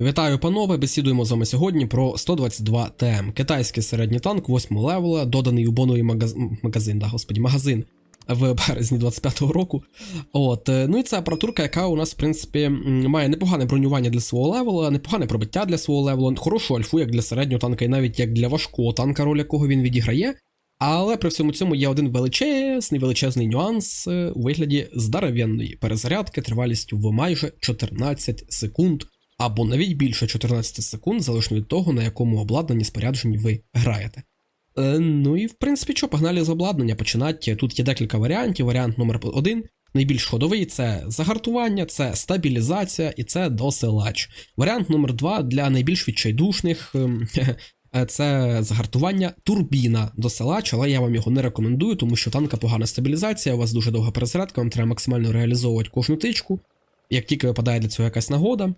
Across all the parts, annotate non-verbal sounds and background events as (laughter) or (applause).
Вітаю, панове! Бесідуємо з вами сьогодні про 122 ТМ. Китайський середній танк 8 левела, доданий у боновий магаз... магазин, да, господі, магазин в березні 25-го року. От, е, ну і це апаратурка, яка у нас, в принципі, має непогане бронювання для свого левела, непогане пробиття для свого левела, хорошу альфу як для середнього танка, і навіть як для важкого танка, роль якого він відіграє. Але при всьому цьому є один величезний величезний нюанс е, у вигляді здоровенної перезарядки тривалістю в майже 14 секунд, або навіть більше 14 секунд, залежно від того, на якому обладнанні спорядженні ви граєте. Е, ну і в принципі, що, погнали з обладнання починати. Тут є декілька варіантів. Варіант номер один. Найбільш ходовий це загартування, це стабілізація і це досилач. Варіант номер два для найбільш відчайдушних ем, (laughs) е, це загартування турбіна досилач, але я вам його не рекомендую, тому що танка погана стабілізація, у вас дуже довга перезарядка, вам треба максимально реалізовувати кожну тичку. Як тільки випадає для цього якась нагода.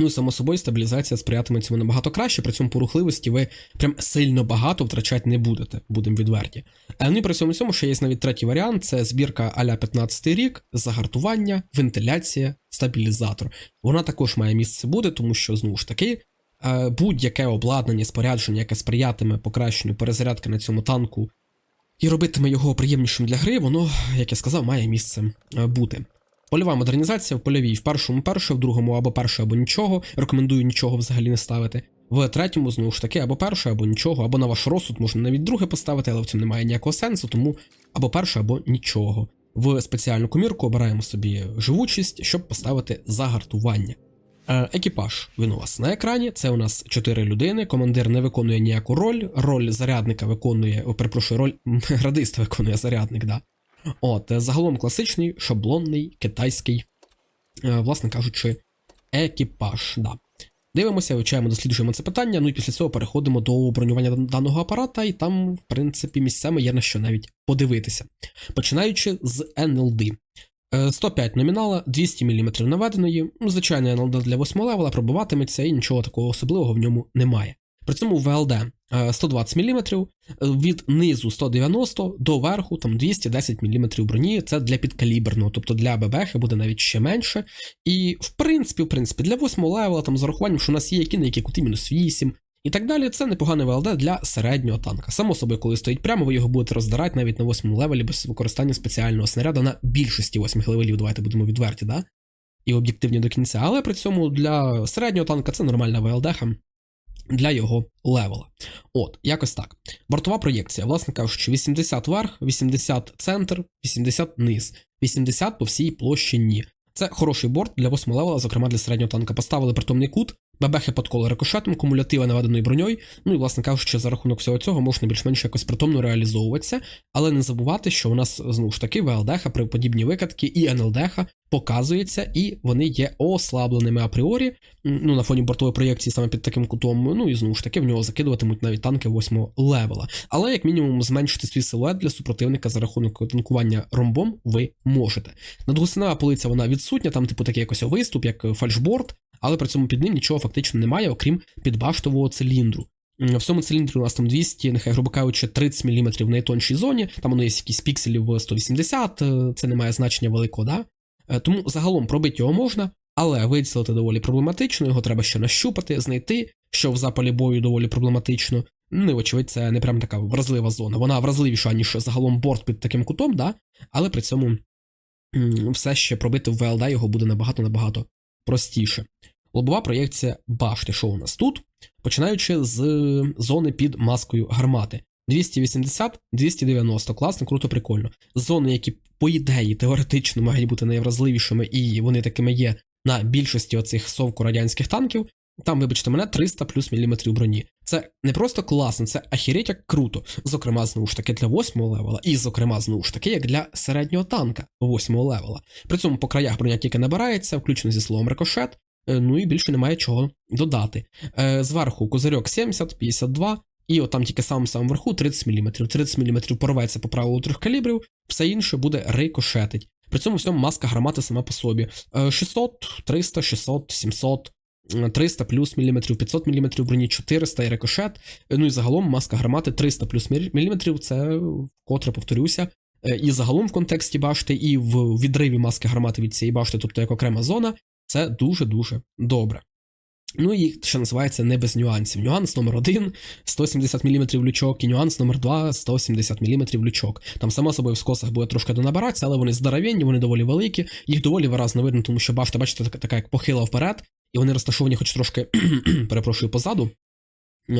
Ну, само собою, стабілізація сприятиме цьому набагато краще, при цьому по рухливості ви прям сильно багато втрачати не будете, будемо відверті. Ну і при цьому цьому ще є навіть третій варіант: це збірка аля 15 рік, загартування, вентиляція, стабілізатор. Вона також має місце бути, тому що знову ж таки. е, Будь-яке обладнання, спорядження, яке сприятиме покращенню перезарядки на цьому танку і робитиме його приємнішим для гри, воно, як я сказав, має місце е, бути. Польова модернізація в польовій в першому перше, в другому або перше, або нічого. Рекомендую нічого взагалі не ставити. В третьому, знову ж таки, або перше, або нічого, або на ваш розсуд можна навіть друге поставити, але в цьому немає ніякого сенсу, тому або перше, або нічого. В спеціальну комірку обираємо собі живучість, щоб поставити загартування. Е, Екіпаж він у вас на екрані. Це у нас 4 людини. Командир не виконує ніяку роль. Роль зарядника виконує, о, перепрошую, роль (laughs) радиста виконує зарядник, да. От, е, загалом класичний, шаблонний, китайський, е, власне кажучи, екіпаж. Да. Дивимося, вивчаємо, досліджуємо це питання. Ну і після цього переходимо до бронювання даного апарата, і там, в принципі, місцями є на що навіть подивитися. Починаючи з. Е, 105 номінала, 200 мм наведеної. Ну, звичайно, NLD для 8 левела пробиватиметься і нічого такого особливого в ньому немає. При цьому ВЛД е, 120 мм, від низу 190 до верху там 210 мм броні. Це для підкаліберного, тобто для ББХ буде навіть ще менше. І в принципі, в принципі, для 8 левела, там з урахуванням, що у нас є які які кути мінус 8 і так далі, це непогане ВЛД для середнього танка. Само собою, коли стоїть прямо, ви його будете роздирати навіть на 8 левелі без використання спеціального снаряду на більшості 8 левелів, давайте будемо відверті, да? І об'єктивні до кінця. Але при цьому для середнього танка це нормальна ВЛД для його левела. От, якось так. Бортова проєкція, власне кажучи, 80 верх, 80 центр, 80 низ, 80 по всій площині. Це хороший борт для 8 левела, зокрема для середнього танка. Поставили притомний кут, бебехи під коло рикошетом, кумулятиви наведеною броньою. Ну і, власне кажучи, за рахунок всього цього можна більш-менш якось притомно реалізовуватися, але не забувати, що у нас знову ж таки ВЛДХ при подібні викатки і НЛДХ показується, і вони є ослабленими апріорі. Ну, на фоні бортової проєкції саме під таким кутом. Ну і знову ж таки в нього закидуватимуть навіть танки 8 левела. Але як мінімум зменшити свій силует для супротивника за рахунок танкування ромбом ви можете. Надгусинова полиця вона відсутня, там, типу, такий якось виступ, як фальшборд, але при цьому під ним нічого фактично немає, окрім підбаштового циліндру. В цьому циліндрі у нас там 200, нехай грубо кажучи, 30 мм в найтоншій зоні, там воно є якісь пікселів в 180, е, це не має значення великого, да? Е, Тому загалом пробити його можна, але вицілити доволі проблематично, його треба ще нащупати, знайти, що в запалі бою доволі проблематично. Ну, і, вочевидь, це не прям така вразлива зона. Вона вразливіша, ніж загалом борт під таким кутом, да? але при цьому все ще пробити в ВЛД його буде набагато-набагато простіше. Лобова проєкція башти. Що у нас тут? Починаючи з зони під маскою гармати. 280, 290, класно, круто, прикольно. Зони, які, по ідеї, теоретично мають бути найвразливішими, і вони такими є на більшості оцих совку радянських танків. Там, вибачте мене, 300 плюс міліметрів броні. Це не просто класно, це ахіріть як круто. Зокрема, знову ж таки, для 8-го левела, і, зокрема, знову ж таки, як для середнього танка 8-го левела. При цьому по краях броня тільки набирається, включно зі словом рикошет, е, ну і більше немає чого додати. Е, Зверху козирьок 70, 52, і от там тільки сам сам вверху 30 мм. 30 мм порветься по правилу трьох калібрів, все інше буде рикошетить. При цьому всьому маска гармати сама по собі. Е, 600, 300, 600, 700, е, 300 плюс міліметрів, 500 міліметрів броні, 400 і рикошет. Е, Ну і загалом маска гармати 300 плюс міліметрів, це вкотре повторюся. Е, І загалом в контексті башти, і в відриві маски гармати від цієї башти, тобто як окрема зона, це дуже-дуже добре. Ну і що називається не без нюансів. Нюанс номер один 170 мм лючок, і нюанс номер два 170 мм лючок. Там, само собою, в скосах буде трошки донабиратися, але вони здоровенні, вони доволі великі, їх доволі виразно видно, тому що башта, бачите, така, така як похила вперед, і вони розташовані хоч трошки, (clears throat) перепрошую, позаду,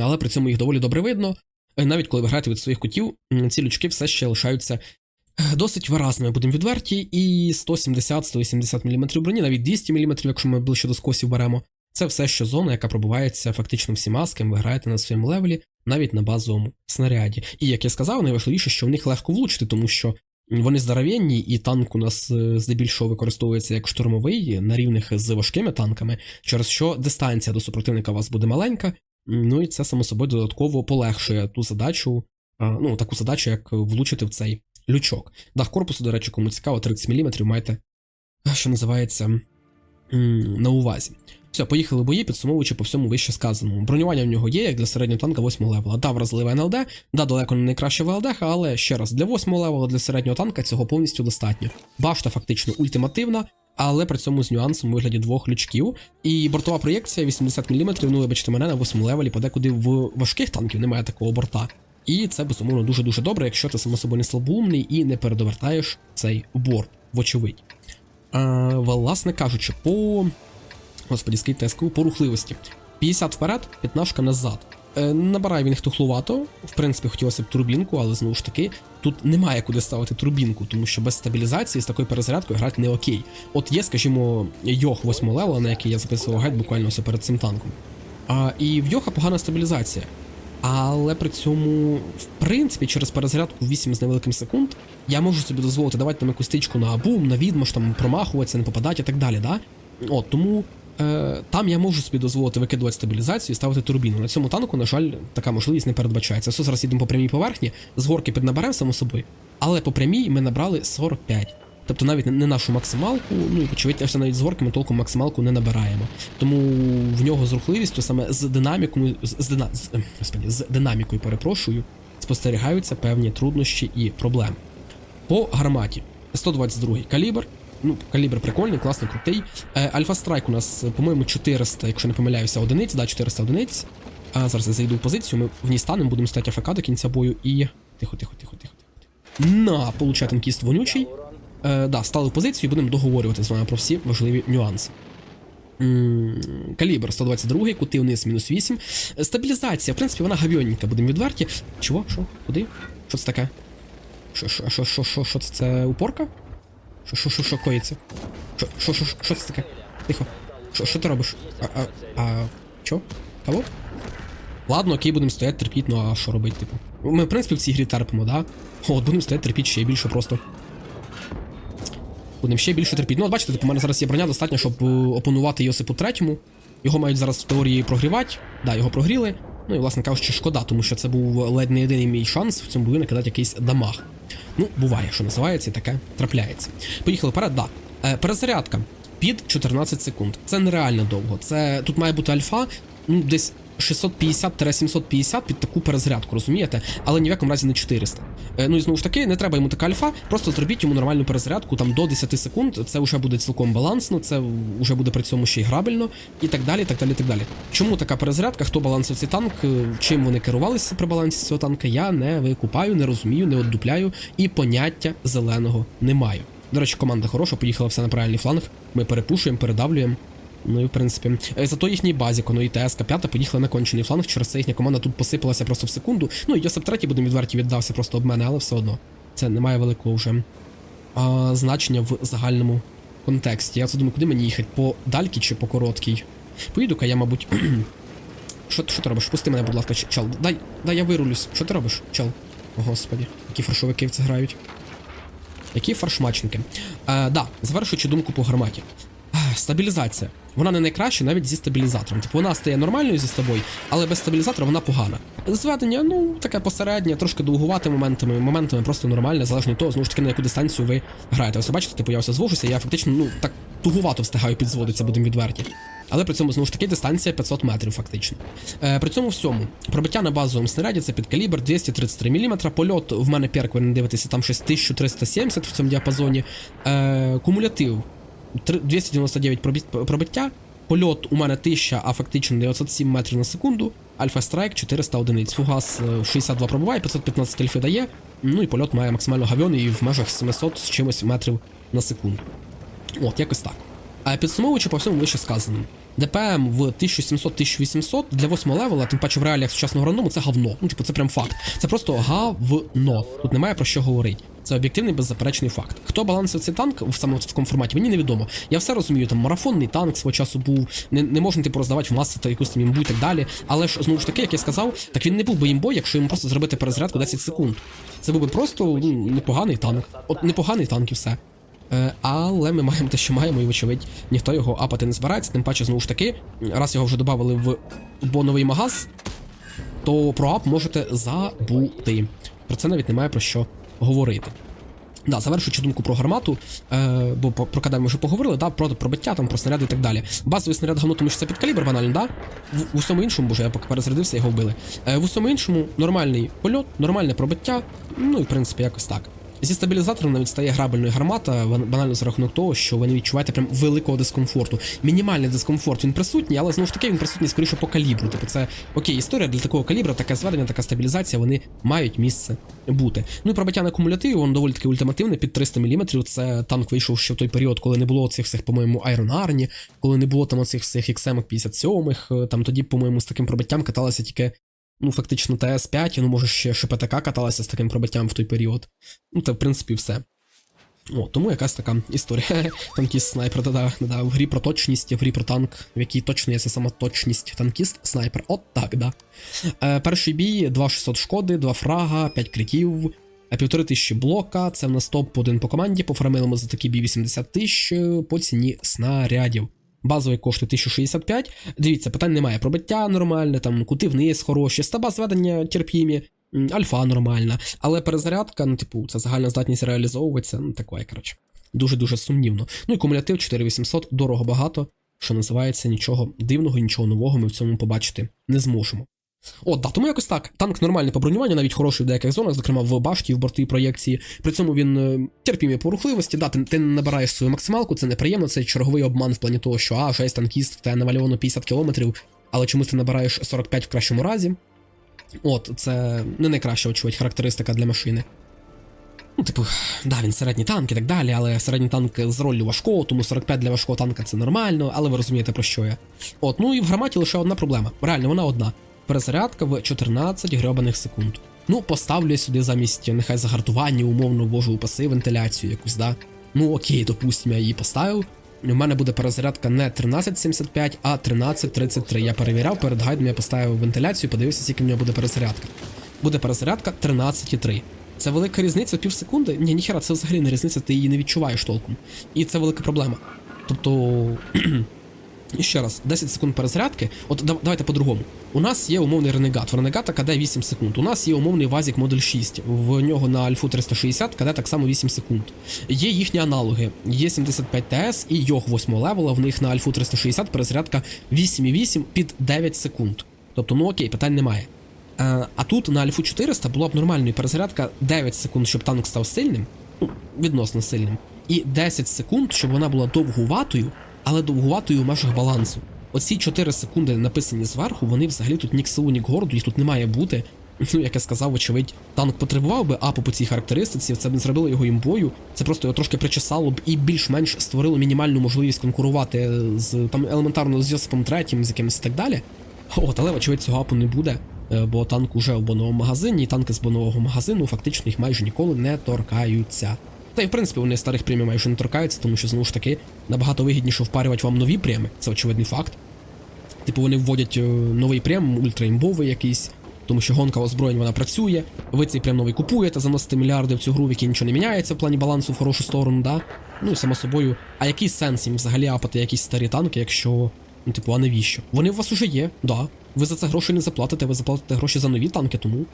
але при цьому їх доволі добре видно. Е, Навіть коли ви граєте від своїх кутів, ці лючки все ще лишаються е, досить виразними, будемо відверті, і 170-180 мм броні, навіть 200 мм, якщо ми ближче до скосів беремо. Це все, що зона, яка пробувається фактично всіма, з ким ви граєте на своєму левелі, навіть на базовому снаряді. І як я сказав, найважливіше, що в них легко влучити, тому що вони здоровенні, і танк у нас е, здебільшого використовується як штурмовий на рівних з важкими танками, через що дистанція до супротивника у вас буде маленька. Ну і це само собою додатково полегшує ту задачу, ну таку задачу, як влучити в цей лючок. Дах корпусу, до речі, кому цікаво, 30 мм маєте, що називається, на увазі. Все, поїхали бої, підсумовуючи по всьому вище сказаному. Бронювання в нього є, як для середнього танка 8 левела. Да, вразливе НЛД, да, далеко не найкраще в ЛД, але ще раз, для 8 левела, для середнього танка цього повністю достатньо. Башта фактично ультимативна, але при цьому з нюансом у вигляді двох лючків. І бортова проєкція 80 мм, ну вибачте мене на 8 левелі, подекуди в важких танків немає такого борта. І це безумовно дуже-дуже добре, якщо ти само собою не слабоумний і не передовертаєш цей борт, вочевидь. А, власне кажучи, по господі, скільки ТСКУ по рухливості. 50 вперед, 15 назад. Е, набирає він тухлувато. В принципі, хотілося б турбінку, але знову ж таки, тут немає куди ставити турбінку, тому що без стабілізації з такою перезарядкою грати не окей. От є, скажімо, Йох 8 левела, на який я записував гайд буквально ось перед цим танком. А, і в Йоха погана стабілізація. Але при цьому, в принципі, через перезарядку 8 з невеликим секунд я можу собі дозволити давати там якусь тичку на бум, на відмаш, там промахуватися, не попадати і так далі. Да? От, тому там я можу собі дозволити викидувати стабілізацію і ставити турбіну. На цьому танку, на жаль, така можливість не передбачається. Все зараз їдемо по прямій поверхні, з горки піднаберемо само собою, але по прямій ми набрали 45. Тобто навіть не нашу максималку, ну і очевидно, що навіть з горки ми толком максималку не набираємо. Тому в нього з рухливістю, саме з динамікою, з, з, з, е, господі, з динамікою, перепрошую, спостерігаються певні труднощі і проблеми. По гарматі 122 калібр. Ну, калібр прикольний, класний, крутий. Е, Альфа Страйк у нас, по-моєму, 400, якщо не помиляюся, одиниць, да, 400 одиниць. А зараз я зайду в позицію, ми в ній станемо, будемо стати АФК до кінця бою і. Тихо, тихо, тихо, тихо, тихо. На, получає танкіст вонючий. Е, да, стали в позицію і будемо договорювати з вами про всі важливі нюанси. Калібр 122, кути вниз мінус 8. Е, Стабілізація, в принципі, вона гавйонненька, будемо відверті. Чого? Що? Куди? Що це таке? Що, що, що, що, що, що? Це упорка? Що, що, що, коїться? Що, що, що, це таке? Тихо. Що, ти робиш? А, а, а, що? Кого? Ладно, окей, будемо стояти, терпіть, ну а що робити, типу? Ми, в принципі, в цій грі терпимо, да? От, будемо стояти, терпіть ще більше просто. Будемо ще більше терпіти. Ну, от бачите, типу, у мене зараз є броня достатньо, щоб е, опанувати Йосипу третьому. Його мають зараз в теорії прогрівати. Да, його прогріли. Ну і, власне кажучи, шкода, тому що це був ледь не єдиний мій шанс в цьому бою накидати якийсь дамаг. Ну, буває, що називається, і таке трапляється. Поїхали вперед, да. Е, перезарядка під 14 секунд. Це нереально довго. Це тут має бути альфа, ну десь 650-750 під таку перезарядку, розумієте? Але ні в якому разі не 400. Е, ну і знову ж таки, не треба йому така альфа, просто зробіть йому нормальну перезарядку там до 10 секунд. Це вже буде цілком балансно, це вже буде при цьому ще й грабельно, і так далі. так далі, так далі. Чому така перезарядка? Хто балансив цей танк? е, Чим вони керувалися при балансі цього танка? Я не викупаю, не розумію, не оддупляю і поняття зеленого не маю. До речі, команда хороша, поїхала все на правильний фланг. Ми перепушуємо, передавлюємо. Ну і в принципі, е, зато їхній базік, ну і ТСК 5 поїхали на кончений фланг, через це їхня команда тут посипалася просто в секунду. Ну і Йосип 3, будемо відверті, віддався просто об мене, але все одно. Це не має великого вже а, значення в загальному контексті. Я це думаю, куди мені їхати? По дальки чи по короткій? Поїду-ка я, мабуть. (clears throat) Що, що ти робиш? Пусти мене, будь ласка, чел. Дай, дай я вирулюсь. Що ти робиш, чел? О, господі, які фаршовики в це грають. Які фаршмачники. Е, да, завершуючи думку по гарматі. Стабілізація. Вона не найкраща навіть зі стабілізатором. Типу вона стає нормальною зі тобою, але без стабілізатора вона погана. Зведення, ну, таке посереднє, трошки довгувати моментами, моментами просто нормальне, залежно від того, знову ж таки, на яку дистанцію ви граєте. Ось бачите, типу я ось звожуся, я фактично, ну, так тугувато встигаю підзводитися, будемо відверті. Але при цьому знову ж таки дистанція 500 метрів, фактично. Е, при цьому всьому пробиття на базовому снаряді це під калібр 233 мм. Польот в мене перк, ви не дивитеся, там щось 1370 в цьому діапазоні. Е, кумулятив 299 пробиття. Польот у мене 1000, а фактично 907 метрів на секунду. Альфа Страйк 400 одиниць. Фугас е, 62 пробиває, 515 альфи дає. Ну і польот має максимально гавьоний в межах 700 з чимось метрів на секунду. От, якось так. А підсумовуючи по всьому вище сказаному. ДПМ в 1700-1800 для 8 левела, тим паче в реаліях сучасного рандому, це говно. Ну, типу, це прям факт. Це просто говно. Тут немає про що говорити. Це об'єктивний беззаперечний факт. Хто балансив цей танк в такому форматі, мені невідомо. Я все розумію, там марафонний танк свого часу був, не, не можна типу роздавати в маси та якусь там імбу і так далі. Але ж знову ж таки, як я сказав, так він не був би імбой, якщо йому просто зробити перезарядку 10 секунд. Це був би просто ну, непоганий танк. От непоганий танк і все. Е, але ми маємо те, що маємо, і вочевидь, ніхто його апати не збирається, тим паче, знову ж таки, раз його вже додали в боновий магаз, то про ап можете забути. Про це навіть немає про що говорити. Да, завершуючи думку про гармату, е, бо про КД ми вже поговорили, да, про пробиття, там, про снаряди і так далі. Базовий снаряд говно, тому що це під калібр банально, да? В, в усьому іншому, боже, я поки перезарядився, його вбили. Е, в усьому іншому нормальний польот, нормальне пробиття, ну і в принципі якось так. Зі стабілізатором навіть стає грабельною гармата, банально за рахунок того, що ви не відчуваєте прям великого дискомфорту. Мінімальний дискомфорт він присутній, але знову ж таки він присутній скоріше по калібру. Типу, це окей, історія для такого калібра, таке зведення, така стабілізація, вони мають місце бути. Ну і пробиття на кумулятиві, воно доволі таки ультимативне, під 300 мм. Це танк вийшов ще в той період, коли не було цих всіх, по-моєму, Iron Army, коли не було там оцих всіх XM 57-х. Там тоді, по-моєму, з таким пробиттям каталися тільки. Ну, фактично, ТС-5, ну, може, ще ШПТК каталася з таким пробиттям в той період. Ну, та, в принципі, все. О, тому якась така історія. (laughs) Танкіст снайпер, да, да, да, в грі про точність, в грі про танк, в якій точно є ця сама точність. Танкіст, снайпер. От так, да. Е, перший бій, 2600 шкоди, 2 фрага, 5 критів, е, півтори тисячі блока. Це в нас топ-1 по команді. Пофармили ми за такий бій 80 тисяч по ціні снарядів. Базовий коштує 1065. Дивіться, питань немає. Пробиття нормальне, там кути вниз хороші, стаба зведення терпімі, альфа нормальна. Але перезарядка, ну, типу, це загальна здатність реалізовуватися, ну таке, коротше. Дуже-дуже сумнівно. Ну і кумулятив 4800, дорого багато, що називається нічого дивного, нічого нового ми в цьому побачити не зможемо. От, да, тому якось так. Танк нормальний по бронюванню, навіть хороший в деяких зонах, зокрема в башті, в борти проєкції. При цьому він е, терпімий по рухливості. Да, ти, ти не набираєш свою максималку, це неприємно, це черговий обман в плані того, що а, жесть, танкіст, тебе навальовано 50 кілометрів, але чомусь ти набираєш 45 в кращому разі. От, це не найкраща, очевидь, характеристика для машини. Ну, типу, да, він середній танк і так далі, але середній танк з роллю важкого, тому 45 для важкого танка це нормально, але ви розумієте про що я. От, ну і в гарматі лише одна проблема. Реально, вона одна. Перезарядка в 14 гребаних секунд. Ну, поставлю я сюди замість нехай загартування, умовно божу упаси вентиляцію якусь, да. Ну окей, допустимо, я її поставив. У мене буде перезарядка не 13.75, а 13.33. Я перевіряв, перед гайдом я поставив вентиляцію, подивився, скільки в нього буде перезарядка. Буде перезарядка 13.3. Це велика різниця пів секунди? Ні, ніхера, це взагалі не різниця, ти її не відчуваєш толком. І це велика проблема. Тобто. (clears throat) І ще раз, 10 секунд перезарядки. От дав- давайте по-другому. У нас є умовний ренегат. В ренегата КД 8 секунд. У нас є умовний Вазік Модель 6. В нього на Альфу 360 КД так само 8 секунд. Є їхні аналоги. Є 75 ТС і Йог 8 левела. В них на Альфу 360 перезарядка 8,8 під 9 секунд. Тобто, ну окей, питань немає. Е, а тут на Альфу 400 була б нормальною перезарядка 9 секунд, щоб танк став сильним, ну, відносно сильним, і 10 секунд, щоб вона була довгуватою, але довгуватою в межах балансу. Оці 4 секунди написані зверху, вони взагалі тут ні к селу, ні к городу, їх тут не має бути. (laughs) Ну, як я сказав, очевидь, танк потребував би апу по цій характеристиці, це б не зробило його імбою, це просто його трошки причесало б і більш-менш створило мінімальну можливість конкурувати з там елементарно з Йосипом третім, з якимось і так далі. От, але очевидь цього апу не буде, е, бо танк уже в боновому магазині, і танки з бонового магазину фактично їх майже ніколи не торкаються. Та й в принципі вони старих премій майже не торкаються, тому що знову ж таки набагато вигідніше впарювати вам нові преми, це очевидний факт. Типу вони вводять е, новий прем, ультраімбовий якийсь, тому що гонка озброєнь вона працює. Ви цей прем новий купуєте, заносите мільярди в цю гру, в якій нічого не міняється в плані балансу в хорошу сторону, да? Ну і само собою. А який сенс їм взагалі апати якісь старі танки, якщо. Ну, типу, а навіщо? Вони у вас уже є, да. Ви за це гроші не заплатите, ви заплатите гроші за нові танки, тому.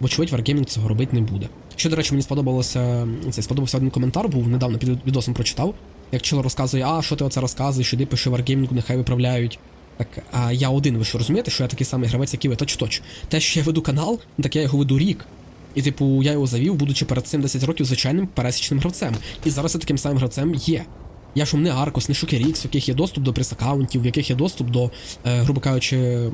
Вочевидь, Wargaming цього робити не буде. Що, до речі, мені сподобалося. Це сподобався один коментар, був недавно під відосом прочитав. Як чоло розказує, а що ти оце розказуєш, іди пиши Wargaming, нехай виправляють. Так, а я один, ви що розумієте, що я такий самий гравець, як і ви, точ-точ. Те, що я веду канал, так я його веду рік. І, типу, я його завів, будучи перед цим 10 років звичайним пересічним гравцем. І зараз я таким самим гравцем є. Я ж не Аркос, не Шокерікс, в яких є доступ до прес-аккаунтів, в яких є доступ до, е, грубо кажучи,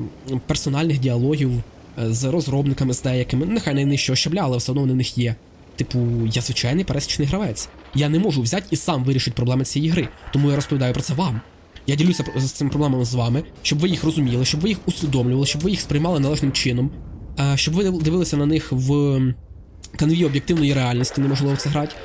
персональних діалогів з розробниками, з деякими. Нехай не нижчого щабля, але все одно вони в них є. Типу, я звичайний пересічний гравець. Я не можу взяти і сам вирішити проблеми цієї гри, тому я розповідаю про це вам. Я ділюся з цими проблемами з вами, щоб ви їх розуміли, щоб ви їх усвідомлювали, щоб ви їх сприймали належним чином, е, щоб ви дивилися на них в канві об'єктивної реальності, неможливо це грати.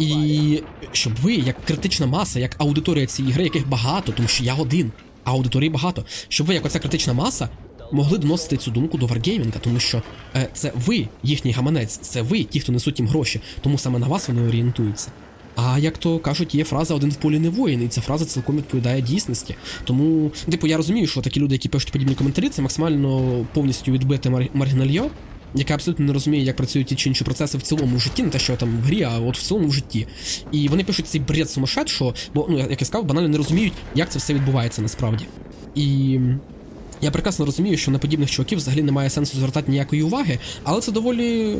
І щоб ви, як критична маса, як аудиторія цієї гри, яких багато, тому що я один, а аудиторії багато, щоб ви, як оця критична маса, могли доносити цю думку до Wargaming, тому що е, це ви, їхній гаманець, це ви, ті, хто несуть їм гроші, тому саме на вас вони орієнтуються. А як то кажуть, є фраза один в полі не воїн, і ця фраза цілком відповідає дійсності. Тому, типу, я розумію, що такі люди, які пишуть подібні коментарі, це максимально повністю відбите мар- маргінальйо, яке абсолютно не розуміє, як працюють ті чи інші процеси в цілому в житті, не те, що там в грі, а от в цілому в житті. І вони пишуть цей бред сумасшедшого, бо, ну, як я сказав, банально не розуміють, як це все відбувається насправді. І я прекрасно розумію, що на подібних чуваків взагалі немає сенсу звертати ніякої уваги, але це доволі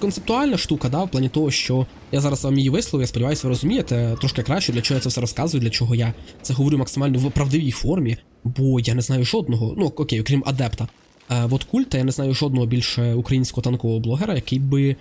концептуальна штука, да, в плані того, що я зараз вам її висловив, я сподіваюся, ви розумієте трошки краще, для чого я це все розказую, для чого я це говорю максимально в правдивій формі, бо я не знаю жодного, ну окей, окрім адепта. Е, от культа, я не знаю жодного більше українського танкового блогера, який би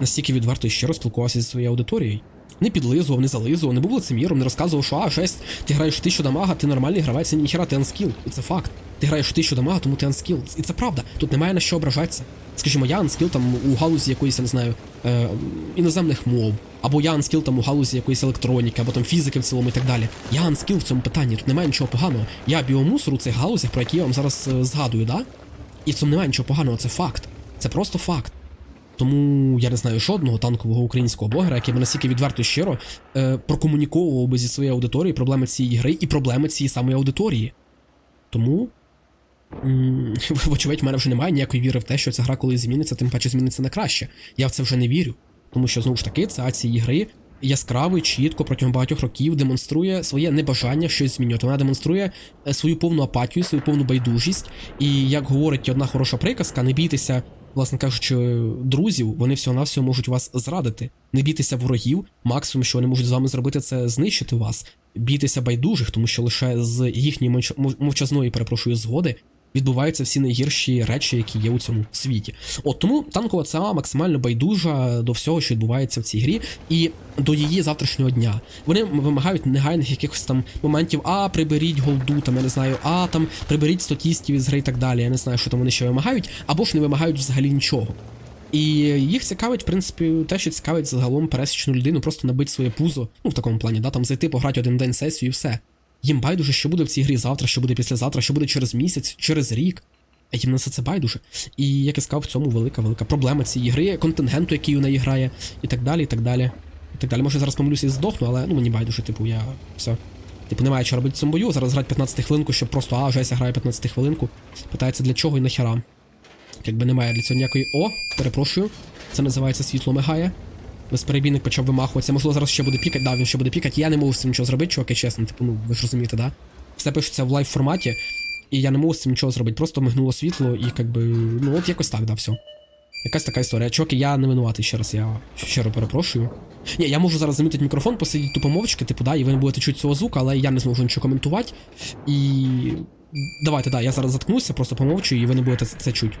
настільки відверто і щиро спілкувався зі своєю аудиторією. Не підлизував, не зализував, не був лицеміром, не розказував, що а, жесть, ти граєш тисячу дамага, ти нормальний гравець, ніхера, ти анскіл. І це факт. Ти граєш тисячу дамага, тому ти анскіл. І це правда. Тут немає на що ображатися. Скажімо, я анскіл там у галузі якоїсь, я не знаю, е, іноземних мов, або я анскіл там у галузі якоїсь електроніки, або там фізики в цілому і так далі. Я анскіл в цьому питанні, тут немає нічого поганого. Я біомусор у цих галузях, про які я вам зараз е, згадую, да? І в цьому немає нічого поганого, це факт. Це просто факт. Тому я не знаю жодного танкового українського блогера, який би настільки відверто щиро е, прокомуніковував би зі своєю аудиторією проблеми цієї гри і проблеми цієї самої аудиторії. Тому, (laughs) вочевидь, в мене вже немає ніякої віри в те, що ця гра колись зміниться, тим паче зміниться на краще. Я в це вже не вірю. Тому що, знову ж таки, ця цієї гри яскраво і чітко протягом багатьох років демонструє своє небажання щось змінювати. Вона демонструє е, свою повну апатію, свою повну байдужість. І як говорить одна хороша приказка, не бійтеся, власне кажучи, друзів, вони всього-навсього можуть вас зрадити. Не бійтеся ворогів, максимум, що вони можуть з вами зробити, це знищити вас. Бійтеся байдужих, тому що лише з їхньої мовч- мовчазної, перепрошую, згоди відбуваються всі найгірші речі, які є у цьому світі. От тому танкова ЦА максимально байдужа до всього, що відбувається в цій грі, і до її завтрашнього дня. Вони вимагають негайних якихось там моментів, а приберіть голду, там я не знаю, а там приберіть статістів із гри і так далі. Я не знаю, що там вони ще вимагають, або ж не вимагають взагалі нічого. І їх цікавить, в принципі, те, що цікавить загалом пересічну людину, просто набити своє пузо, ну в такому плані, да, там зайти, пограти один день сесію і все. Їм байдуже, що буде в цій грі завтра, що буде післязавтра, що буде через місяць, через рік. А їм на все це байдуже. І як я сказав, в цьому велика велика проблема цієї гри, контингенту, який у неї грає, і так далі, і так далі. І так далі. Може зараз помилюся і здохну, але ну мені байдуже, типу, я все. Типу, немає що робити в цьому бою. Зараз грати 15 хвилинку, щоб просто, а, Жеся грає 15 хвилинку. Питається для чого і нахера. Якби немає для цього ніякої. О, перепрошую. Це називається світло мигає. Безперебійник почав вимахуватися. Можливо, зараз ще буде пікати. Да, він ще буде пікати. Я не можу з цим нічого зробити, чуваки, чесно. Типу, ну ви ж розумієте, да? Все пишеться в лайв форматі, і я не можу з цим нічого зробити. Просто мигнуло світло і якби. Ну от якось так, да, все. Якась така історія. Чуваки, я не винуватий ще раз, я щиро перепрошую. Ні, я можу зараз замітити мікрофон, посидіти тупо мовчки, типу, да, і ви не будете чути цього звука, але я не зможу нічого коментувати. І. Давайте, да, я зараз заткнуся, просто помовчу, і ви не будете це, чути.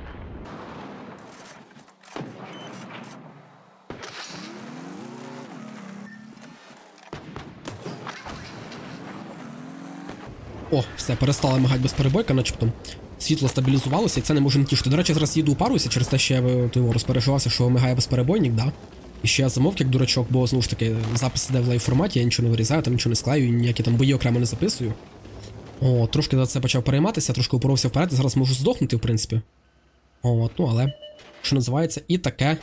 О, все, перестала мигати безперебойка, начебто. Світло стабілізувалося, і це не може не тішити. До речі, зараз їду упаруюся через те, що я е, типу, розпереживався, що мигає безперебойник, да? І ще я замовк як дурачок, бо знову ж таки запис іде в лайв форматі, я нічого не вирізаю, там нічого не склею, ніякі там бої окремо не записую. О, трошки за це почав перейматися, трошки упоровся вперед, і зараз можу здохнути, в принципі. От, ну але, що називається, і таке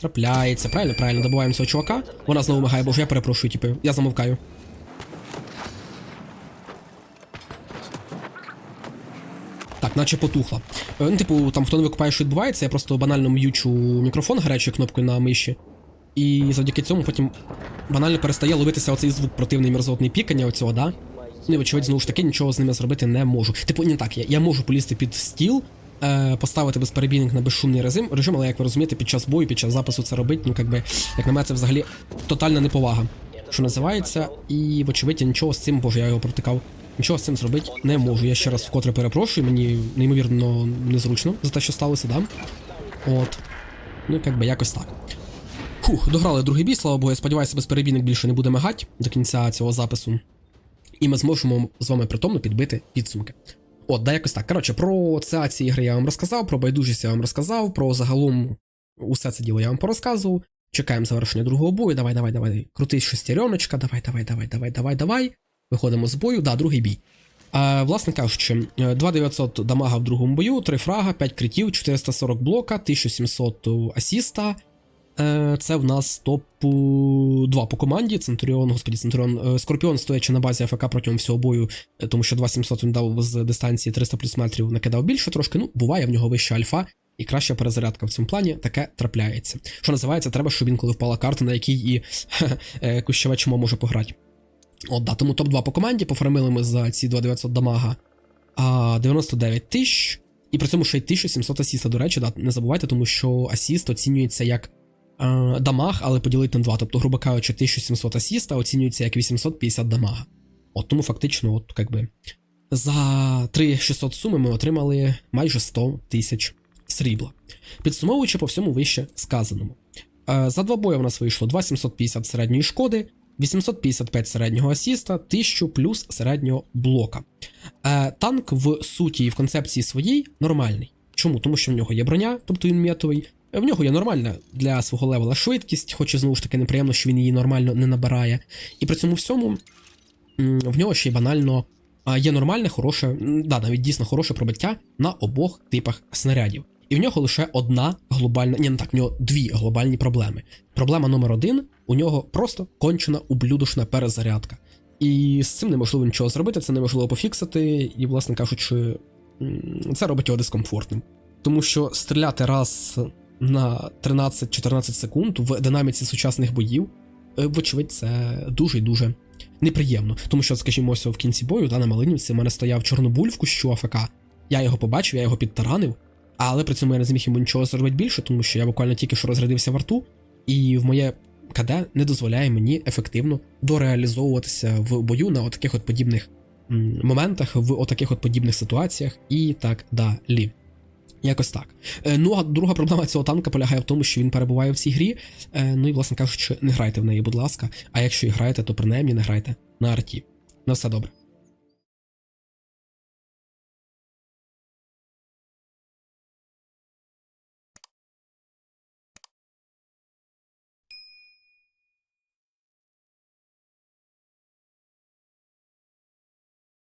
трапляється. Правильно, правильно, добуваємо цього чувака. Вона знову мигає, бо ж я перепрошую, типу, я замовкаю. Так, наче потухла. Е, Ну, типу, там хто не викупає, що відбувається, я просто банально м'ючу мікрофон гарячою кнопкою на миші. І завдяки цьому потім банально перестає ловитися оцей звук противний мерзотний пікання оцього, да? Ну і вочевидь, знову ж таки, нічого з ними зробити не можу. Типу, не так, я, я можу полізти під стіл, е, поставити безперебійник на безшумний режим, режим, але як ви розумієте, під час бою, під час запису це робити, ну якби, як на мене, це взагалі тотальна неповага. що називається, і, вочевидь, я нічого з цим, боже, я його протикав. Нічого з цим зробити не можу. Я ще раз вкотре перепрошую, мені неймовірно незручно за те, що сталося, да? От. Ну, як би якось так. Фух, дограли другий бій, слава Богу, я сподіваюся, безперебійник більше не буде мигать до кінця цього запису. І ми зможемо з вами притомно підбити підсумки. От, да, якось так. Коротше, про це ці ігри я вам розказав, про байдужість я вам розказав, про загалом усе це діло я вам порозказував. Чекаємо завершення другого бою. Давай, давай, давай. Крутись шестереночка, давай, давай, давай, давай, давай, давай. Виходимо з бою. Да, другий бій. Е, власне кажучи, е, 2900 дамага в другому бою, 3 фрага, 5 критів, 440 блока, 1700 асіста. Е, Це в нас топ 2 по команді. Центуріон, господі, Центуріон. е, Скорпіон стоячи на базі АФК протягом всього бою, е, тому що 2700 він дав з дистанції 300 плюс метрів, накидав більше трошки. Ну, буває в нього вища альфа і краща перезарядка в цьому плані. Таке трапляється. Що називається, треба, щоб він коли впала карта, на якій і (laughs) е, Кущеве чмо може пограти. От, да, тому топ-2 по команді, пофармили ми за ці 2900 дамага а, 99 тисяч. І при цьому ще й 1700 асіста, до речі, да, не забувайте, тому що асіст оцінюється як е, дамаг, але поділити на 2. Тобто, грубо кажучи, 1700 асіста оцінюється як 850 дамага. От тому фактично, от якби за 3600 суми ми отримали майже 100 тисяч срібла. Підсумовуючи по всьому вище сказаному. Е, За два бої в нас вийшло 2750 середньої шкоди, 855 середнього асіста, 1000 плюс середнього блока. Е, танк в суті і в концепції своїй нормальний. Чому? Тому що в нього є броня, тобто він метовий. В нього є нормальна для свого левела швидкість, хоч і знову ж таки неприємно, що він її нормально не набирає. І при цьому всьому в нього ще й банально є нормальне, хороше, да, навіть дійсно хороше пробиття на обох типах снарядів. І в нього лише одна глобальна, ні, не так, в нього дві глобальні проблеми. Проблема номер один: у нього просто кончена ублюдочна перезарядка. І з цим неможливо нічого зробити, це неможливо пофіксити, і, власне кажучи, це робить його дискомфортним. Тому що стріляти раз на 13-14 секунд в динаміці сучасних боїв, е, вочевидь, це дуже і дуже неприємно. Тому що, скажімо, ось в кінці бою, да, на Малинівці, в мене стояв Чорнобуль в кущу АФК. Я його побачив, я його підтаранив, але при цьому я не зміг йому нічого зробити більше, тому що я буквально тільки що розрядився в арту, і в моє КД не дозволяє мені ефективно дореалізовуватися в бою на отаких от подібних моментах, в отаких от подібних ситуаціях і так далі. Якось так. Е, Ну а друга проблема цього танка полягає в тому, що він перебуває в цій грі. Е, Ну і, власне кажучи, не грайте в неї, будь ласка. А якщо і граєте, то принаймні не грайте на арті. На все добре.